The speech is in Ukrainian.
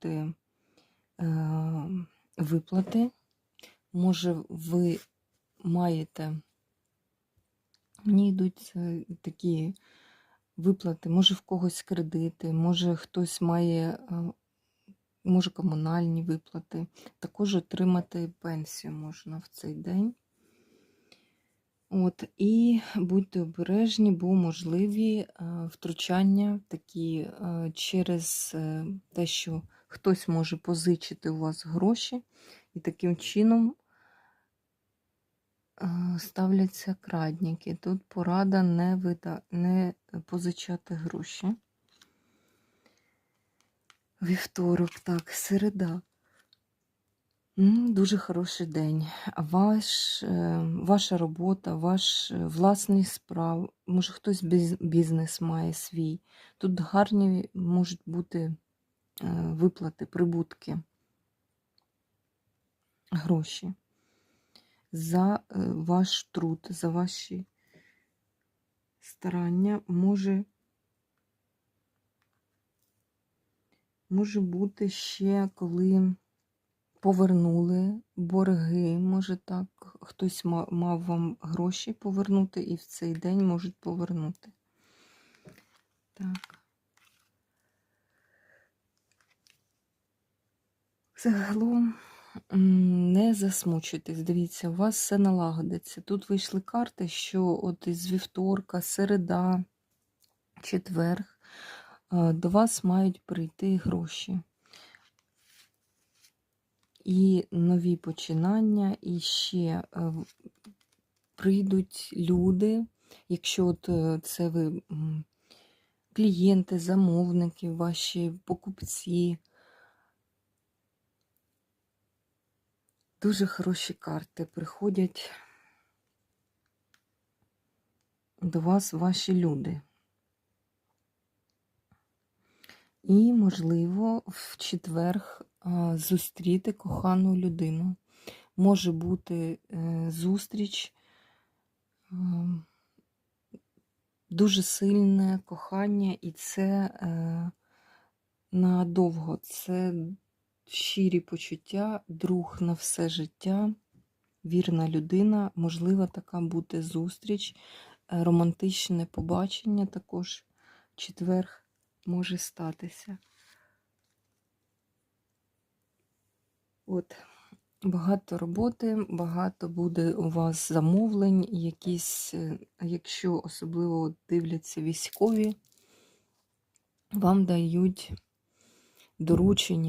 бути е, виплати. Може, ви маєте, мені йдуть е, такі виплати, може в когось кредити, може хтось має, е, може комунальні виплати. Також отримати пенсію можна в цей день. От, і будьте обережні, бо можливі втручання такі через те, що хтось може позичити у вас гроші, і таким чином е, ставляться крадники. Тут порада не, вида, не позичати гроші. Вівторок, так, середа. Дуже хороший день. Ваш, е, ваша робота, ваш е, власний справ, може хтось бізнес має свій. Тут гарні можуть бути виплати, прибутки, гроші за е, ваш труд, за ваші старання може, може бути ще коли повернули борги, може так, хтось мав вам гроші повернути, і в цей день можуть повернути. Так. Загалом не засмучуйтесь, дивіться, у вас все налагодиться. Тут вийшли карти, що от із вівторка, середа, четверг е, до вас мають прийти гроші і нові починання, і ще е, прийдуть люди, якщо от е, це ви клієнти, замовники, ваші покупці. Дуже хороші карти приходять до вас ваші люди. І, можливо, в четверг зустріти кохану людину. Може бути е, зустріч, дуже сильне кохання, і це е, надовго. Це щирі почуття, друг на все життя, вірна людина. Можлива така бути зустріч, е, романтичне побачення також четверг може статися. От, багато роботи, багато буде у вас замовлень, якісь, е, якщо особливо дивляться військові, вам дають доручення.